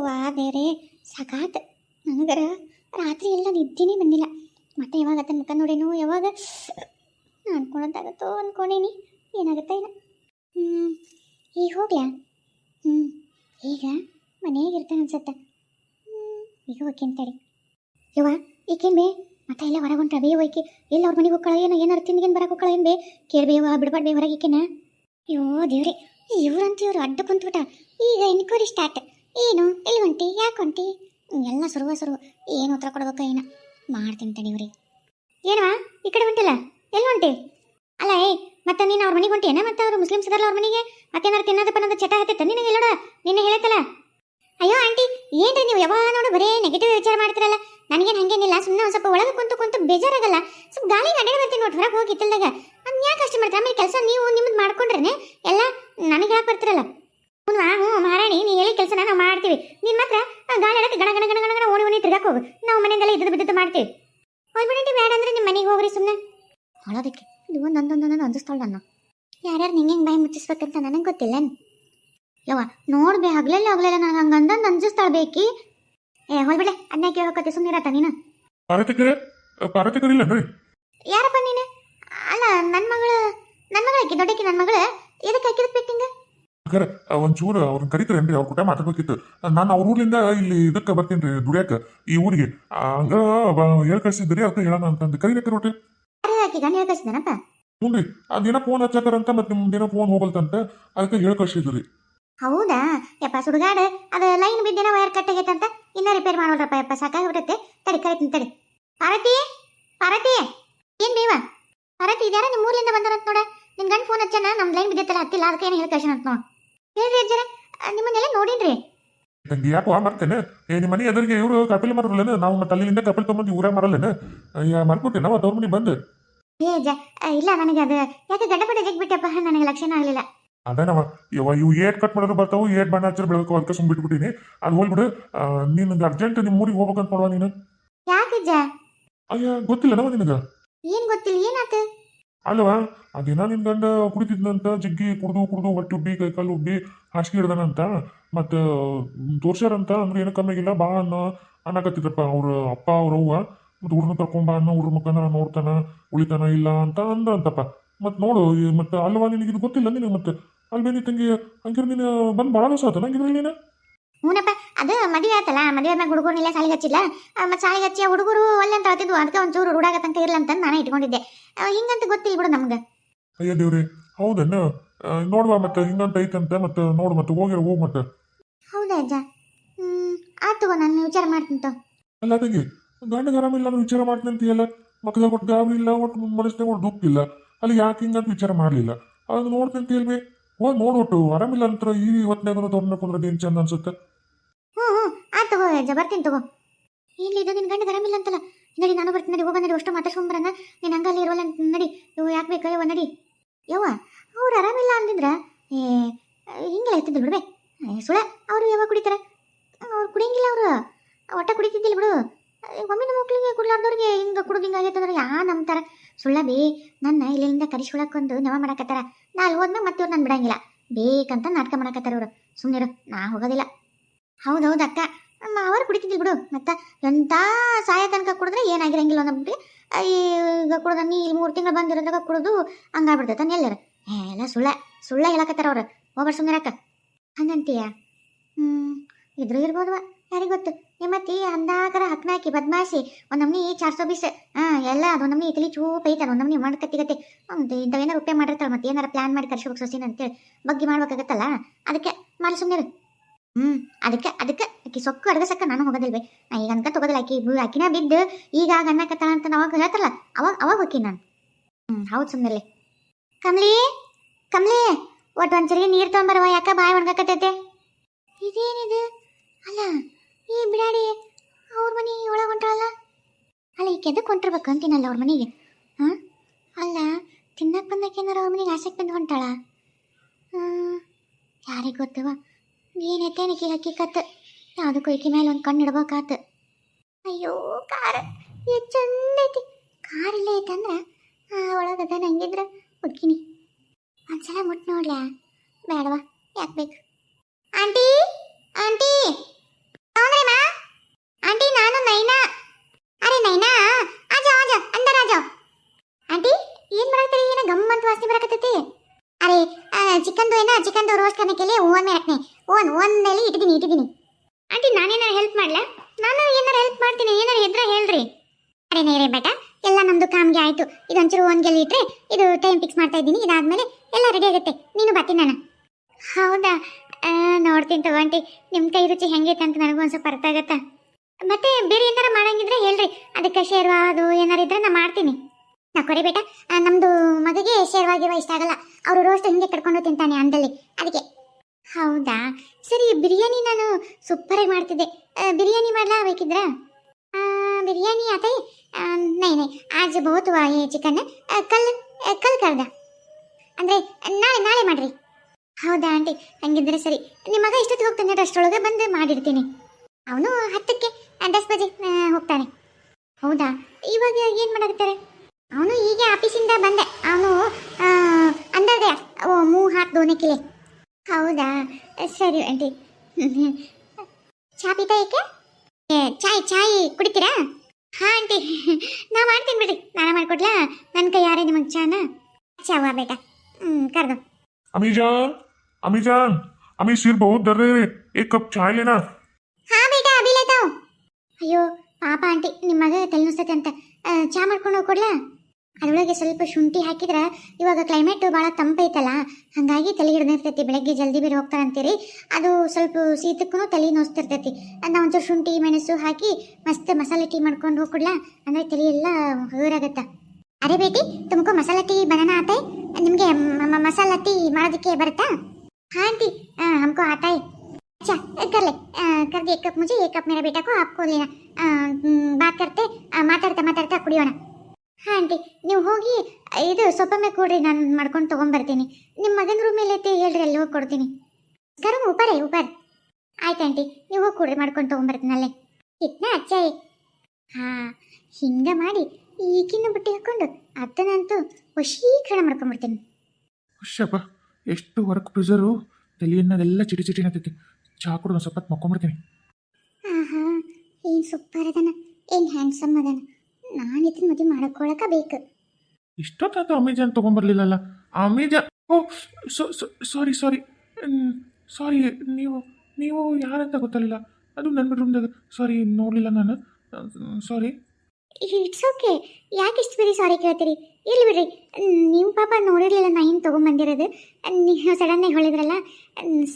ಯವ್ವಾ ಬೇರೆ ಸಖಾತ್ ನನಗರ ರಾತ್ರಿ ಎಲ್ಲ ನಿದ್ದೆನೇ ಬಂದಿಲ್ಲ. ಮತ್ತೆ ಯಾವಾಗ ಆತನ ಮುಖ ನೋಡೇನು, ಯಾವಾಗ? ಅನ್ಕೊಳೋದಾಗತ್ತೋ ಅನ್ಕೊಂಡೇನಿ ಏನಾಗುತ್ತೆ ಏನ ಹ್ಞೂ ಈಗ ಹೋಗ್ಲಾ? ಹ್ಞೂ ಈಗ ಮನೆಯಾಗ ಇರ್ತಾನೆ ಅನ್ಸತ್ತೆ. ಹ್ಞೂ ಈಗ ಓಕೆ ಅಂತೇಳಿ ಯವ್ವ, ಈಕೇನು ಬೇ? ಮತ್ತೆ ಎಲ್ಲ ಹೊರಗೆ ಹೊಂಟ್ರ ಬೇ ಹೋಯ್ಕೆ ಎಲ್ಲ ಅವ್ರ ಮನೆಗೆ ಹೋಗ್ಕೊಳ? ಏನೋ, ಏನಾರು ತಿಂದಿಗೇನು ಬರಕ್ಕೆ ಹೋಗ್ಕೊಳ ಏನು ಬೇ? ಕೇಳ್ಬೇವ ಬಿಡ್ಬಾರ್ದು ಬೇ ಹೊರಗೆ ಈಕೆನ. ಅಯ್ಯೋ ದೇವ್ರಿ, ಇವ್ರಂತ ಇವ್ರು ಅಡ್ಡ ಕುಂತ್ಬಿಟ್ಟ ಈಗ ಎನ್ಕ್ವೈರಿ ಸ್ಟಾರ್ಟ್ ಏನು? ಎಲ್ಲಿ ಹೊಂಟಿ ಯಾಕೆ ಹೊಂಟಿ ಎಲ್ಲ ಸುರುವ ಸುರುವ. ಏನು ಉತ್ತರ ಕೊಡ್ಬೇಕು ಏನ? ಮಾಡ್ತೀನಿ ತಡಿ ಇವ್ರಿಗೆ. ಏನವಾ? ಈ ಕಡೆ ಹೊಂಟಿಲ್ಲ? ಎಲ್ಲಿ ಹೊಂಟಿ? ಅಲ್ಲ ಏ ಮತ್ತೆ ನೀನು ಅವ್ರ ಮನೆಗೆ ಹೊಂಟಿಯೇನ? ಮತ್ತೆ ಅವ್ರು ಮುಸ್ಲಿಮ್ಸ್ ಇದಾರಲ್ಲ ಅವ್ರ ಮನೆಗೆ? ಮತ್ತೇನಾರು ತಿನ್ನೋದಪ್ಪ ನಂದು ಚಟ ಹತ್ತೈತೆ ನಿನಗೆ ಎಲ್ಲೋಡ ನಿನ್ನೆ ಹೇಳತ್ತಲ್ಲ? ಅಯ್ಯೋ, ಆಂಟಿ, ಏನ್ರಿ ನೀವು ಯಾವಾಗ ನೋಡು ಬರೇ ನೆಗೆಟಿವ್ ವಿಚಾರ ಮಾಡ್ತಿರಲ್ಲ? ನನಗೇನು ಹಂಗೇನಿಲ್ಲ ಸುಮ್ಮನೆ ಒಂದು ಸ್ವಲ್ಪ ಒಳಗೆ ಕುಂತು ಕುಂತು ಬೇಜಾರಾಗಲ್ಲ? ಸ್ವಲ್ಪ ಗಾಳಿ ಅಡ್ಡಾಡಿ ಬರ್ತೀನಿ ನೋಡಿ, ಹೊರಗೆ ಹೋಗಿ ಇತ್ತಲ್ದಾಗ ಅದ್ನ ಯಾಕೆ ಅಷ್ಟು ಮಾಡ್ತಾರೆ? ಆಮೇಲೆ ಕೆಲಸ ನೀವು ನಿಮ್ಮದು ಮಾಡ್ಕೊಂಡ್ರೆ ಎಲ್ಲ ನನಗೆ ಯಾಕೆ ಬರ್ತಿರಲ್ಲ ಹ್ಞೂ ಹ್ಞೂ ಮಹಾರಾಣಿ ನೀ ಹೇಳಿ ಕೆಲಸನ ನಾವು ಮಾಡ್ತೀವಿ ನೀನು ಮಾತ್ರ ಆ ಗಾಳಿ ಆಡಕ್ಕೆ ಗಣ ಗಣ ಗಣ ಗಣ ಗಣ ಓಣಿ ಓಣಿ ತಿರ್ಗಾಕ್ ಹೋಗು ನಾವು ಮನೆಯಿಂದೆಲ್ಲ ಇದ್ದದ್ದು ಬಿದ್ದದ್ದು ಮಾಡ್ತೀವಿ ಹೋಗ್ಬಿಡಿ ಬೇಡ ಅಂದ್ರೆ ನಿಮ್ಮ ಮನೆಗೆ ಹೋಗ್ರಿ ಸುಮ್ಮನೆ ಹೊಳೋದಕ್ಕೆ ಇದು ಒಂದು ಒಂದೊಂದೊಂದೊಂದು ಅಂಜಿಸ್ತಾಳೆ ನಾನು ಯಾರ್ಯಾರು ನಿಂಗೆ ಹೆಂಗೆ ಬಾಯಿ ಮುಚ್ಚಿಸ್ಬೇಕಂತ ನನಗೆ ಗೊತ್ತಿಲ್ಲ ಯವ್ವ ನೋಡ್ಬೇ ಹಗ್ಲೆಲ್ಲ ಹಗ್ಲೆಲ್ಲ ನನಗೆ ಹಂಗಂದ ನಂಜಿಸ್ತಾಳ ಬೇಕಿ ಏ ಹೋಗ್ಬಿಡೆ ಅದನ್ನ ಕೇಳಕತ್ತಿ ಸುಮ್ಮನೆ ಇರತ್ತ ನೀನು. ಪಾರತಿಕರೇ ಪಾರತಿಕರಿಲ್ಲನ್ರಿ ಯಾರಪ್ಪ ನೀನೆ? ಅಲ್ಲ ನನ್ನ ಮಗಳು ನನ್ನ ಮಗಳಕ್ಕೆ ಆಕಿ ದೊಡ್ಡಕಿ ನನ್ನ ಮಗಳು? ಎದಕ್ಕೆ ಹಾಕಿದಕ್ಕೆ ಪೇಟಿಂಗ್ ಅಕ್ಕರ ಒಂಚೂರು ಅವ್ರನ್ನ ಕರಿತಾರೇನ್ರಿ ಅವ್ರ ಕೂಟ ಮಾತಾಡ್ಬೇಕಿತ್ತು. ನಾನು ಅವ್ರ ಊರ್ಲಿಂದ ಇಲ್ಲಿ ಇದಕ್ಕೆ ಬರ್ತೀನಿ ರೀ ದುಡಿಯಾಕ ಈ ಊರಿಗೆ. ಹಂಗ ಹೇಳಿ ಕಳ್ಸಿದ್ರಿ ಅದಕ್ಕೆ ಹೇಳೋಣ ಅಂತಂದು ಕರಿಬೇಕ್ರಿ ನೋಡ್ರಿ. ಹಾಕಿ ಗಂಡ ಹೇಳ್ಕಳಿಸಿದನಪ್ಪ ಹ್ಞೂ ರೀ ಅದೇನೋ ಫೋನ್ ಹಚ್ಚಾಕರಂತ ಮತ್ತೆ ನಿಮ್ದೇನೋ ಫೋನ್ ಹೋಗಲ್ತಂತ ಅದಕ್ಕೆ ಹೇಳಿ ಕಳ್ಸಿದ್ರಿ ಹೌದಾ? ಯಪ್ಪ ಸುಡುಗಾಡು ಅದು ಲೈನ್ ಬಿದ್ದೇನ ವೈರ್ ಕಟ್ ಅಂತ ಇನ್ನ ರಿಪೇರ್ ಮಾಡೋಲ್ರಪ್ಪ ಯಪ್ಪ ಸಾಕಾಗ್ಬಿಟ್ಟೈತೆ ತಡಿ ಕರಿತೀನಿ ತಡಿ. ಪಾರತಿ ಪಾರತಿ ಏನ್ ಬೇವ ಪಾರತಿ ಇದ್ಯಾರ ನಿಮ್ಮ ಊರ್ಲಿಂದ ಬಂದಾರಂತ ನೋಡ. ನಿನ್ ಗಂಡ ಫೋನ್ ಹಚ್ಚನ ನಮ್ ಲೈನ್ ಬಿದ್ದೈತಲ್ಲ ಹತ್ತಿಲ್ಲ ಅದಕ್ಕೆ ಏನು ಹೇಳಿ ಕಳ್ಸಣ ಅಂತ ನೋಡ್. ಹೇಳ್ರಿ ಅಜ್ಜರ ನಿಮ್ಮನ್ನೆಲ್ಲ ನೋಡಿನ್ರಿ. ನಂಗೆ ಯಾಕೋ ಮರ್ತೇನೆ ಏ ನಿಮ್ಮ ಮನೆ ಎದುರಿಗೆ ಇವರು ಕಪಿಲ್ ಮಾರಲ್ಲೇನು ನಾವು ಮತ್ತೆ ಅಲ್ಲಿಂದ ಕಪಿಲ್ ತೊಗೊಂಡು ಊರಾಗ ಮಾರಲ್ಲೇನು? ಮರ್ಕೊಟ್ಟೆ ನಾವು ಅವ್ರ ಮನೆ ಬಂದು. ಏ ಅಜ್ಜ ಇಲ್ಲ ನನಗೆ ಅದು ಯಾಕೆ ಗಡಬಡ ಜಗ್ಬಿಟ್ಟಪ್ಪ? ನನಗೆ ಲಕ್ಷಣ ಆಗಲಿಲ್ಲ. ಅದೇ ನಮ್ಮ ಇವ ಇವು ಏಟ್ ಕಟ್ ಮಾಡಿದ್ರೆ ಬರ್ತಾವು ಏಟ್ ಬಣ್ಣ ಹಚ್ಚರ್ ಬೆಳಕು ಅದಕ್ಕೆ ಸುಮ್ ಬಿಟ್ಬಿಟ್ಟಿನಿ. ಅದು ಹೋಗ್ಬಿಡು ನೀನು ಅರ್ಜೆಂಟ್ ನಿಮ್ಮ ಊರಿಗೆ ಹೋಗ್ಬೇಕಂತ ಮಾಡುವ ನೀನು. ಅಯ್ಯ ಗೊತ್ತಿಲ್ಲ ನಮ್ಮ ನಿನಗ. ಏನ್ ಗೊತ್ತಿಲ್ಲ ಏನಾತ? ಅಲ್ವಾ ಅದೇನ ನಿನ್ ಗಂಡ ಕುಡಿತಿದ್ನಂತ ಜಗ್ಗಿ ಕುಡ್ದು ಕುಡ್ದು ಹೊಟ್ಟೆ ಉಬ್ಬಿ ಕೈ ಕಾಲು ಉಬ್ಬಿ ಹಾಸಿಗೆ ಹಿಡ್ದಾನಂತ ಮತ್ತು ತೋರ್ಸ್ಯಾರಂತ ಅಂದ್ರೆ ಏನು ಕಮ್ಮಿಗಿಲ್ಲ ಬಾ ಅನ್ನ ಅನ್ನಕತ್ತಿದ್ರಪ್ಪ ಅವ್ರ ಅಪ್ಪ ಅವ್ರ ಅವ್ವ ಮತ್ತೆ ಹುಡುಗನ ಕರ್ಕೊಂಬ ಅನ್ನ ಹುಡುಗ ಮುಖನ ನೋಡ್ತಾನ ಉಳಿತಾನ ಇಲ್ಲ ಅಂತ ಅಂದ ಅಂತಪ್ಪ ಮತ್ತು ನೋಡು ಮತ್ತೆ ಅಲ್ವಾ ನಿನಗೆ ಇದು ಗೊತ್ತಿಲ್ಲ ನಿನಗೆ ಮತ್ತೆ? ಅಲ್ವೇನಿ ತಂಗಿ ಹಂಗಿರ್ ನೀನು ಬಂದು ಭಾಳ ದಿವಸ ಆತ ನಂಗಿದ್ರಲ್ಲಿ ನೀನು? ಹ್ಞೂನಪ್ಪ ಅದು ಮದುವೆ ಆಯ್ತಲ್ಲ ಮದುವೆ ಮ್ಯಾಗ ಹುಡುಗರ್ನಿಲ್ಲ ಸಾಲಿಗೆ ಹಚ್ಚಿಲ್ಲ ಮತ್ತೆ ಸಾಲಿಗೆ ಹಚ್ಚಿ ಹುಡುಗರು ಒಲ್ಲೆ ಅಂತ ಹೇಳ್ತಿದ್ವು ಅದಕ್ಕೆ ಒಂಚೂರು ರೂಢಾಗ ತನಕ ಇರಲ್ಲ ಅಂತ ನಾನೇ ಇಟ್ಕೊಂಡಿದ್ದೆ. ಹಿಂಗಂತ ಗೊತ್ತಿಲ್ಲ ಬಿಡು ನಮ್ಗೆ. ಅಯ್ಯ ದೇವ್ರಿ ಹೌದನ್ನ ನೋಡುವ ಮತ್ತೆ ಹಿಂಗಂತ ಐತಂತ ಮತ್ತೆ ನೋಡು ಮತ್ತೆ ಹೋಗಿರ ಹೋಗಿ ಮತ್ತೆ. ಹೌದಾ ಅಜ್ಜ? ಹ್ಮ್ ತಗೋ ನಾನು ವಿಚಾರ ಮಾಡ್ತೀನಿ ತೋ ಅಲ್ಲ ತಂಗಿ ಗಂಡಗ ಆರಾಮಿಲ್ಲ ನಾನು ವಿಚಾರ ಮಾಡ್ತೀನಿ ಅಂತೀಯಲ್ಲ ಮಕ್ಕಳ ಕೊಟ್ಟು ಗಾಬರಿ ಇಲ್ಲ ಒಟ್ಟು ಮನಸ್ಸಿನಾಗ ಒಟ್ಟು ದುಃಖ ಇಲ್ಲ. ಅಲ್ಲಿ ಯಾಕೆ ಹಿಂಗಂತ ವಿಚಾರ ಮಾಡಲಿಲ್ಲ. ಅವಾಗ ನೋಡ್ತೀನಿ ಅಂತ ಓ ಹೋಗಿ ನೋಡ್ಬಿಟ್ಟು ಆರಾಮಿಲ್ಲ ಅಂತ ಈ ಹೊತ್ತಿನಾಗ ತೋರ್ಬೇಕು ಕುಂದ್ರೆ ಏನು ಚಂದ ಅನ್ಸುತ್ತೆ? ಹ್ಞೂ ಹ್ಞೂ ಆಯ್ತು ತಗೋ ಅಜ್ಜ ಬರ್ತೀನಿ ತಗೋ. ಇಲ್ಲಿ ಇದು ನಿನ್ನ ಗಂಡ ಆರಾಮಿಲ್ಲ ಅಂತಲ್ಲ. ನಡಿ, ನಾನು ಬರ್ತೀನಿ. ನಡಿ, ಹೋಗ, ನಡಿ, ಅಷ್ಟು ಮಾತಾಡ್ಸ್ಕೊಂಬರಂಗ ನೀನು ಹಂಗಲ್ಲಿ ಇರೋಲ್ಲ ಅಂತ ನಡಿ. ಇವು ಯಾಕೆ ಬೇಕು? ಯವ್ವ ನಡಿ ಯವ್ವ ಅವ್ರು ಆರಾಮಿಲ್ಲ ಅಂದಿದ್ರ ಏ ಹಿಂಗೆಲ್ಲ ಇರ್ತಿದ್ರು ಬಿಡ್ಬೇ ಏ, ಸುಳ ಅವರು ಯಾವಾಗ ಕುಡಿತಾರ ಅವ್ರು ಕುಡಿಯಂಗಿಲ್ಲ ಅವರು ಒಟ್ಟ ಕುಡಿತಿದ್ದಿಲ್ಲ ಬಿಡು ಒಮ್ಮಿನ ಮಕ್ಳಿಗೆ ಕುಡ್ಲಾರ್ದವ್ರಿಗೆ ಹಿಂಗೆ ಕುಡ್ದು ಹಿಂಗಾಗೈತೆ ಅಂದ್ರೆ ಯಾ ನಂಬ್ತಾರ ಸುಳ್ಳ ಬೇ ನನ್ನ ಕರಿಸ್ಕೊಳಕ್ಕೊಂದು ನೆವ ಮಾಡಕತ್ತಾರ. ನಾ ಅಲ್ಲಿ ಹೋದ್ಮೇಲೆ ಮತ್ತೆ ಇವ್ರು ನಾನು ಬಿಡಂಗಿಲ್ಲ. ಬೇಕಂತ ನಾಟಕ ಮಾಡಕತ್ತಾರ ಇವರು. ಸುಮ್ಮನಿರು ನಾ ಹೋಗೋದಿಲ್ಲ. ಹೌದೌದು ಅಕ್ಕ. ಅವರು ಕುಡಿತಿದ್ದಿಲ್ಲ ಬಿಡು. ಮತ್ತೆ ಎಂತ ಸಾಯ ತನಕ ಕುಡಿದ್ರೆ ಏನಾಗಿರಂಗಿಲ್ಲ ಅಂದ್ಬಿಟ್ಟು ಈಗ ಕುಡ್ದ ನೀ ಇಲ್ಲಿ ಮೂರು ತಿಂಗಳು ಬಂದಿರೋದಾಗ ಕುಡಿದು ಹಂಗಾಗ್ಬಿಡ್ತೈತೆ ಎಲ್ಲರ ಎಲ್ಲ ಸುಳ್ಳ ಸುಳ್ಳ ಹೇಳಕತ್ತಾರ ಅವ್ರು. ಹೋಗ್ಬಾರ ಸುಮ್ಮನಿರಕ್ಕ ಹಂಗಂತೀಯ? ಹ್ಞೂ ಇದ್ರೂ ಇರ್ಬೋದವ. ಯಾರಿಗೆ ಗೊತ್ತು. ನಿಮ್ಮತ್ತಿ ಅಂದಾಕರ ಹಕ್ನಾಕಿ ಬದ್ಮಾಸಿ ಒಂದು ನಮ್ನಿ ಚಾರ್ ಸೋ ಬೀಸ್, ಹಾಂ, ಎಲ್ಲ ಅದು ನಮ್ನಿ ಇತಲಿ ಚೂಪ್ ಐತೆ ಒಂದು ನಮ್ನಿ ಮಾಡ್ಕತ್ತಿಗತ್ತೆ ಒಂದು ಇಂಥವು ಏನಾರು ಉಪಯೋಗ ಮಾಡಿರ್ತಾಳೆ ಮತ್ತೆ ಏನಾರು ಪ್ಲಾನ್ ಮಾಡಿ ಕರ್ಸ್ಬೇಕು ಸೊಸಿನ ಅಂತೇಳಿ ಬಗ್ಗೆ ಮಾಡ್ಬೇಕಾಗತ್ತಲ್ಲ, ಅದಕ್ಕೆ ಮಾಡಿ ಸುಮ್ಮನೆ ಹ್ಞೂ ಅದಕ್ಕೆ ಅದಕ್ಕೆ ಆಕಿ ಸೊಕ್ಕು ಅಡಗಸಕ್ಕ ನಾನು ಹೋಗೋದಿಲ್ವೇ. ನಾ ಈಗ ಅನ್ಕ ತಗೋದಿಲ್ಲ, ಆಕಿ ಬು ಆಕಿನ ಬಿದ್ದು ಈಗ ಗಣ್ಣ ಕತ್ತಾಳ ಅಂತ ಅವಾಗ ಹೇಳ್ತಾರಲ್ಲ, ಅವಾಗ ಅವಾಗ ಹೋಗಿ ನಾನು. ಹ್ಞೂ ಹೌದು ಸುಮ್ಮನೆ ಕಮ್ಲಿ ಕಮ್ಲಿ ಒಟ್ಟು ಒಂದ್ಸರಿಗೆ ನೀರು ತೊಗೊಂಬರುವ ಯಾಕ ಬಾಯಿ ಒಣಗಕತ್ತೈತೆ ಇದೇನಿದು? ಅಲ್ಲ ಈ ಬಿಡಾಡಿ, ಅವ್ರ ಮನೆ ಒಳಗೆ ಹೊಂಟಾಳಲ್ಲ ಅಲ್ಲ ಈಗ ಎದಕ್ಕೆ ಹೊಂಟಿರ್ಬೇಕು ಅಂತೀನಲ್ಲ ಅವ್ರ ಮನೆಗೆ. ಹಾಂ? ಅಲ್ಲ ತಿನ್ನಕ್ಕೆ ಬಂದಕ್ಕೇನಾರ ಅವ್ರ ಮನೆಗೆ ಆಸೆಗೆ ಬಂದು ಹೊಂಟಾಳ ಯಾರಿಗೆ ಗೊತ್ತವ ಏನೈತೆ ನಿಕ್ಕಿ ಹಕ್ಕಿಕತ್ ಯಾವುದಕ್ಕೂ ಈಕಿ ಮೇಲೆ ಒಂದು ಕಣ್ಣು ಇಡ್ಬೇಕಾತು. ಅಯ್ಯೋ, ಕಾರ್ ಎಷ್ಟು ಚಂದ ಐತಿ ಕಾರ್ ಇಲ್ಲೇ ಐತಂದ್ರೆ ಒಳಗದ ನಂಗಿದ್ರೆ ಹೊಕ್ಕಿನಿ ಒಂದ್ಸಲ ಮುಟ್ ನೋಡ್ಲ? ಬೇಡವಾ ಯಾಕೆ ಬೇಕು? Aunty aunty! ಇಟ್ಟಿದ್ದೀನಿ ಇಟ್ಟಿದ್ದೀನಿ. ಆಂಟಿ, ನಾನೇನಾರು ಹೆಲ್ಪ್ ಮಾಡ್ಲಾ? ನಾನು ಏನಾರು ಹೆಲ್ಪ್ ಮಾಡ್ತೀನಿ, ಏನಾರು ಹೆದ್ರ ಹೇಳ್ರಿ. ಅರೆ ನೇರೆ ಬೇಟ, ಎಲ್ಲ ನಮ್ದು ಕಾಮ್ಗೆ ಆಯ್ತು. ಇದೊಂಚೂರು ಗೆಲ್ಲ ಇಟ್ರೆ ಇದು ಟೈಮ್ ಫಿಕ್ಸ್ ಮಾಡ್ತಾ ಇದ್ದೀನಿ, ಇದಾದ್ಮೇಲೆ ಎಲ್ಲ ರೆಡಿ ಆಗುತ್ತೆ. ನೀನು ಬರ್ತೀನಿ ನಾನು ಹೌದಾ? ನೋಡ್ತೀನಿ ತಗೊಂಟಿ ನಿಮ್ಮ ಕೈ ರುಚಿ ಹೆಂಗೈತೆ ಅಂತ ನನಗೂ ಒಂದು ಸ್ವಲ್ಪ ಅರ್ಥ ಆಗತ್ತಾ? ಮತ್ತೆ ಬೇರೆ ಏನಾರ ಮಾಡಂಗಿದ್ರೆ ಹೇಳ್ರಿ. ಅದಕ್ಕೆ ಶೇರ್ವ ಅದು ಏನಾರು ಇದ್ರೆ ನಾ ಮಾಡ್ತೀನಿ. ನಾ ಕೊರಿ ಬೇಟ. ನಮ್ದು ಮಗಗೆ ಶೇರ್ವಾಗಿರುವ ಇಷ್ಟ ಆಗಲ್ಲ. ಅವರು ರೋಸ್ಟ್ ಹಿಂಗೆ ಕಟ್ಕೊಂಡು ತಿಂತಾನೆ ಅಂದಲ್ಲಿ. ಅದಕ್ಕೆ ಹೌದಾ? ಸರಿ, ಬಿರಿಯಾನಿ ನಾನು ಸೂಪರಾಗಿ ಮಾಡ್ತಿದ್ದೆ. ಬಿರಿಯಾನಿ ಮಾಡ್ಲಾ ಬೇಕಿದ್ರ? ಬಿರಿಯಾನಿ ಆತ ನೈ ನೈ, ಆಜ್ ಬಹುತ್ ಚಿಕನ್ ಕಲ್ ಕಲ್ ಕರ್ದ. ಅಂದ್ರೆ, ನಾಳೆ ನಾಳೆ ಮಾಡ್ರಿ. ಹೌದಾ ಆಂಟಿ? ಹಂಗಿದ್ರೆ ಸರಿ. ನಿಮ್ಮ ಮಗ ಇಷ್ಟೊತ್ತಿಗೆ ಹೋಗ್ತಾನೆ ಅಷ್ಟರೊಳಗೆ ಬಂದು ಮಾಡಿರ್ತೀನಿ ಅವನು ಹತ್ತಕ್ಕೆ ದಸ್ ಬಜೆ ಹೋಗ್ತಾನೆ. ಹೌದಾ? ಇವಾಗ ಏನು ಮಾಡಾಕತ್ತಾರೆ? ಅವನು ಹೀಗೆ ಆಫೀಸಿಂದ ಬಂದೆ. ಅವನು ಅಂದಾಗ ಓ, ಮೂ ಹಾಕ್ ದೋನೆ ಕಿಲೆ. ಹೌದಾ ಸರಿ ಆಂಟಿ ಚಾ ಪೀತಾ ಏಕೆ ಏ, ಚಾಯ್ ಚಾಯ್ ಕುಡಿತೀರಾ ಹಾ ಆಂಟಿ ನಾ ಮಾಡ್ತೀನಿ ಬಿಡ್ರಿ ನಾನು ಮಾಡ್ಕೊಡ್ಲಾ ನನ್ನ ಕೈ ಯಾರೇ ನಿಮಗೆ ಚಾನ ಚಾವಾ ಬೇಟ ಹ್ಞೂ ಕರ್ದು अमी जान अमी जान अमी सिर बहुत दर्द है एक कप चाय लेना ಹಾ ಬೇಟಾ ಅಭಿ ಲೇತಾವ್ ಅಯ್ಯೋ ಪಾಪ ಆಂಟಿ ನಿಮ್ಮ ಮಗ ತಲೆ ನುಸ್ತತೆ ಅಂತ ಆ, ಚಾ ಮಾಡ್ಕೊಂಡು ಹೋಗ್ಕೊಡ್ಲಾ ಅದ್ರೊಳಗೆ ಸ್ವಲ್ಪ ಶುಂಠಿ ಹಾಕಿದ್ರ ಇವಾಗ ಕ್ಲೈಮೇಟ್ ಭಾಳ ತಂಪೈತಲ್ಲ ಹಾಗಾಗಿ ತಲೆ ಹಿಡ್ದಿರ್ತೈತಿ ಬೆಳಗ್ಗೆ ಜಲ್ದಿ ಬೇರೆ ಹೋಗ್ತಾರಂತೀರಿ ಅದು ಸ್ವಲ್ಪ ಶೀತಕ್ಕೂ ತಲೆ ನೋಸ್ತಿರ್ತೈತಿ ಅದ್ನ ಒಂಚೂರು ಶುಂಠಿ ಮೆಣಸು ಹಾಕಿ ಮಸ್ತ್ ಮಸಾಲೆ ಟೀ ಮಾಡ್ಕೊಂಡು ಹೋಗ್ಕೊಡ್ಲಾ ಅಂದ್ರೆ ತಲೆ ಎಲ್ಲ ಹಗುರಾಗತ್ತ ಅರೆ ಬೇಟಿ ತುಮಕೋ ಮಸಾಲಾ ಟೀ ಬನಾನಾ ಆತ ನಿಮಗೆ ಮಸಾಲಾ ಟೀ ಮಾಡೋದಕ್ಕೆ ಬರುತ್ತಾ हाँ आंटी आ, हमको आता है अच्छा कर ले आ, कर दे एक कप मुझे एक कप मेरे बेटा को आपको लेना आ, हम्म, बात करते आ, ಮಾತಾಡ್ತಾ ಮಾತಾಡ್ತಾ ಕುಡಿಯೋಣ ಹಾಂ ಆಂಟಿ. ನೀವು ಹೋಗಿ ಇದು ಸೊಪ್ಪಮ್ಮೆ ಕೊಡ್ರಿ ನಾನು ಮಾಡ್ಕೊಂಡು ತೊಗೊಂಬರ್ತೀನಿ ನಿಮ್ಮ ಮಗನ ರೂಮ್ ಮೇಲೆ ಐತೆ ಹೇಳ್ರಿ ಅಲ್ಲಿ ಹೋಗಿ ಕೊಡ್ತೀನಿ. ಗರಮ್ ಉಪರೇ ಉಪರ್ ಆಯ್ತು ಆಂಟಿ ನೀವು ಹೋಗಿ ಕೊಡ್ರಿ ಮಾಡ್ಕೊಂಡು ತೊಗೊಂಬರ್ತೀನಿ ಅಲ್ಲೇ. ಇಟ್ನ ಅಚ್ಚಾಯಿ ಹಾಂ ಹಿಂಗೆ ಮಾಡಿ ಈಗಿನ ಬಟ್ಟೆ ಹಾಕೊಂಡು ಅದನ್ನಂತೂ ವಶೀಕರಣ ಮಾಡ್ಕೊಂಡ್ಬಿಡ್ತೀನಿ ಹುಷಪ್ಪ ಎಷ್ಟು ವರ್ಕ್ ಪ್ರೆಷರು ತಲೆಯನ್ನದೆಲ್ಲ ಚಿಟಿ ಚಿಟಿ ಹತ್ತೈತಿ ಚಹಾ ಕುಡ್ದು ಸ್ವಲ್ಪ ಹೊತ್ತು ಮಕ್ಕೊಂಬಿಡ್ತೀನಿ ಆಹಾ ಏನು ಸೂಪರ್ ಅದನ ಏನು ಹ್ಯಾಂಡ್ಸಮ್ ಅದನ. ನಾನು ಇದನ್ನ ಮದುವೆ ಮಾಡ್ಕೊಳಕ ಬೇಕು. ಇಷ್ಟೊತ್ತಾತ ಅಮೆಜಾನ್ ತೊಗೊಂಬರ್ಲಿಲ್ಲಲ್ಲ? ಅಮೆಜಾನ್ ಓ ಸಾರಿ ಸಾರಿ. ಸಾರಿ, ನೀವು ನೀವು ಯಾರಂತ ಗೊತ್ತಲ್ಲ ಅದು ನನ್ನ ರೂಮ್ದಾಗ ಸಾರಿ, ನೋಡಲಿಲ್ಲ ನಾನು. ಸಾರಿ. ಇಟ್ಸ್ ಓಕೆ ಯಾಕೆ ಇಷ್ಟು ಬೇರೆ ಸಾರಿ ಕೇಳ್ತೀರಿ? ಇಲ್ಲಿ ಬಿಡ್ರಿ. ನಿಮ್ಮ ಪಾಪ ನೋಡಿರಲಿಲ್ಲ, ನಾ ಏನು ತೊಗೊಂಬಂದಿರೋದು. ನೀವು ಸಡನ್ನಾಗಿ ಹೇಳಿದ್ರಲ್ಲ,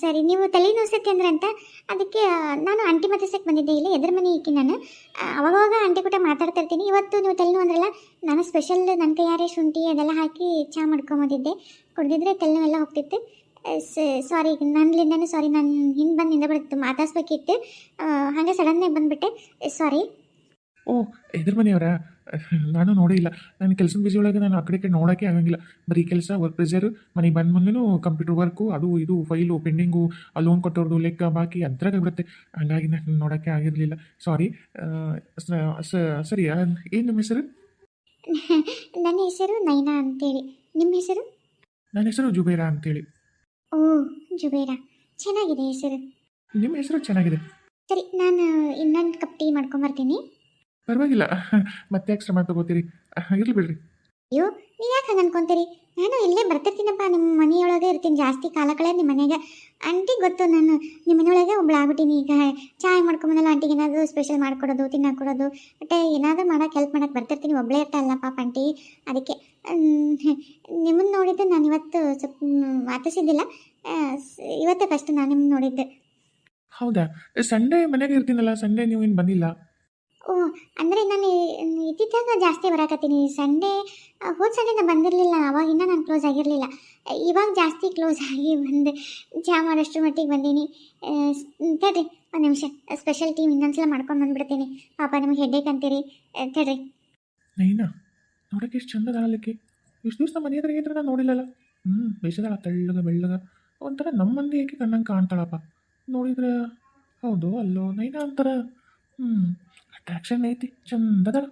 ಸರಿ, ನೀವು ತಲೆ ನೋಸತ್ತೆ ಅಂದ್ರೆ ಅಂತ, ಅದಕ್ಕೆ ನಾನು ಆಂಟಿ ಮತಸಕ್ಕೆ ಬಂದಿದ್ದೆ ಇಲ್ಲಿ, ಎದುರು ಮನೆ ಈಕೆ ನಾನು. ಅವಾಗವಾಗ ಆಂಟಿ ಕೂಡ ಮಾತಾಡ್ತಾ ಇರ್ತೀನಿ. ಇವತ್ತು ನೀವು ತಲೆನೋ ಅಂದ್ರಲ್ಲ, ನಾನು ಸ್ಪೆಷಲ್ ನನ್ನ ಕೈಯಾರೆ ಶುಂಠಿ ಅದೆಲ್ಲ ಹಾಕಿ ಚಹಾ ಮಾಡ್ಕೊಂಬಂದಿದ್ದೆ. ಕುಡಿದಿದ್ರೆ ತಲೆನೋವೆಲ್ಲ ಹೋಗ್ತಿತ್ತು. ಸಾರಿ ನನ್ನಿಂದನೂ ಸಾರಿ ನಾನು ಹಿಂದೆ ಬಂದು ನಿಂದ ಬಿಡ್ತು ಮಾತಾಡ್ಸ್ಬೇಕಿತ್ತು ಹಾಗೆ ಸಡನ್ನಾಗಿ ಬಂದುಬಿಟ್ಟೆ. ಸಾರಿ ಓ ಎದುರು ಮನೆಯವರ? ನಾನು ನೋಡಿಲ್ಲ ನನ್ನ ಕೆಲಸದ ಬಿಸಿ ಒಳಗೆ ನಾನು ಆ ಕಡೆ ಕಡೆ ನೋಡೋಕ್ಕೆ ಆಗಂಗಿಲ್ಲ. ಬರೀ ಕೆಲಸ ವರ್ಕ್ ಪ್ರೆಷರು ಮನೆಗೆ ಬಂದ ಮುಂದೆನೂ ಕಂಪ್ಯೂಟರ್ ವರ್ಕು ಅದು ಇದು ಫೈಲು ಪೆಂಡಿಂಗು ಆ ಲೋನ್ ಕೊಟ್ಟವ್ರದ್ದು ಲೆಕ್ಕ ಬಾಕಿ ಅದ್ರಾಗ ಬಿಡುತ್ತೆ ಹಂಗಾಗಿ ನಾನು ನೋಡೋಕ್ಕೆ ಆಗಿರಲಿಲ್ಲ. ಸಾರಿ ಸರಿ ಏನು ನಿಮ್ಮ ಹೆಸರು? ನನ್ನ ಹೆಸರು ನೈನಾ ಅಂತೇಳಿ. ನಿಮ್ಮ ಹೆಸರು? ನನ್ನ ಹೆಸರು ಜುಬೇರಾ ಅಂತೇಳಿ. ಓ ಜುಬೇರ. ಚೆನ್ನಾಗಿದೆ ಹೆಸರು. ನಿಮ್ಮ ಹೆಸರು ಚೆನ್ನಾಗಿದೆ. ಸರಿ ನಾನು ಇನ್ನೊಂದು ಕಪ್ ಟೀ ಮಾಡ್ಕೊಂಬರ್ತೀನಿ ಪರವಾಗಿಲ್ಲ. ಮತ್ತೆ ಯಾಕೆ ಶ್ರಮ ತಗೋತೀರಿ. ಇರ್ಲಿ ಬಿಡ್ರಿ. ಅಯ್ಯೋ ನೀ ಯಾಕೆ ಹಂಗೆ ಅನ್ಕೊಂತೀರಿ? ನಾನು ಇಲ್ಲೇ ಬರ್ತಿರ್ತೀನಪ್ಪ ನಿಮ್ಮ ಮನೆಯೊಳಗೆ ಇರ್ತೀನಿ. ಜಾಸ್ತಿ ಕಾಲ ಕಳೆ ನಿಮ್ಮ ಮನೆಗೆ. ಆಂಟಿ ಗೊತ್ತು ನಾನು ನಿಮ್ಮ ಮನೆಯೊಳಗೆ ಒಬ್ಳು ಆಗ್ಬಿಟ್ಟಿನಿ. ಈಗ ಚಾಯ್ ಮಾಡ್ಕೊಂಬಂದಲ್ಲ ಆಂಟಿಗೆ ಏನಾದರೂ ಸ್ಪೆಷಲ್ ಮಾಡ್ಕೊಡೋದು ತಿನ್ನೋಕೆ ಕೊಡೋದು. ಬಟ್ ಏನಾದರೂ ಮಾಡೋಕೆ ಹೆಲ್ಪ್ ಮಾಡೋಕೆ ಬರ್ತಿರ್ತೀನಿ. ಒಬ್ಬಳೇ ಇರ್ತಲ್ಲ ಪಾಪ ಆಂಟಿ. ಅದಕ್ಕೆ ನಿಮ್ಮನ್ನು ನೋಡಿದ್ದು ನಾನು ಇವತ್ತು ಸ್ವಲ್ಪ ಮಾತಿಸಿದ್ದಿಲ್ಲ ಇವತ್ತೇ ಫಸ್ಟ್ ನಾನು ನಿಮ್ಮನ್ನು ನೋಡಿದ್ದೆ. ಹೌದಾ? ಸಂಡೇ ಮನೆಗೆ ಇರ್ತೀನಲ್ಲ ಸಂಡೇ ನೀವು ಏನು ಬಂದಿಲ್ಲ? ಓ, ಅಂದರೆ ನಾನು ಇದ್ದಿದ್ದಾಗ ಜಾಸ್ತಿ ಬರಾಕತ್ತೀನಿ. ಸಂಡೇ ಹೋದ ಸಂಡೇ ನಾನು ಬಂದಿರಲಿಲ್ಲ. ಅವಾಗಿಂದ ನಾನು ಕ್ಲೋಸ್ ಆಗಿರಲಿಲ್ಲ. ಇವಾಗ ಜಾಸ್ತಿ ಕ್ಲೋಸ್ ಆಗಿ ಬಂದೆ ಚಹಾ ಮಾಡೋಷ್ಟು ಮಟ್ಟಿಗೆ ಬಂದೀನಿ. ತಡ್ರಿ, ಒಂದು ನಿಮಿಷ. ಸ್ಪೆಷಲ್ ಟೀಮ್ ಇನ್ನೊಂದ್ಸಲ ಮಾಡ್ಕೊಂಡು ಬಂದ್ಬಿಡ್ತೀನಿ. ಪಾಪ ನಿಮಗೆ ಹೆಡ್ಡೇಕ್ ಅಂತೀರಿ. ತಡ್ರಿ. ನೈನಾ ನೋಡೋಕೆ ಎಷ್ಟು ಚಂದ ಅದಾಳಕ್ಕೆ ಇಷ್ಟು ದಿವಸ ಮನೆ ಹತ್ರ ಇದ್ರೆ ನಾನು ನೋಡಿಲ್ಲಲ್ಲ ಹ್ಞೂ ಬೇಸದಾಳ ತೆಳ್ಳಗ ಬೆಳ್ಳಗ. ಒಂಥರ ನಮ್ಮ ಮಂದಿ ಏಕೆ ಕಣ್ಣಂಗೆ ಕಾಣ್ತಾಳಪ್ಪ. ನೋಡಿದ್ರೆ, ಹೌದು, ಅಲ್ಲೋ, ನೈನಾ ಅಂತಾರ. ಹ್ಞೂ एक्शन नहीं थी चंबदड़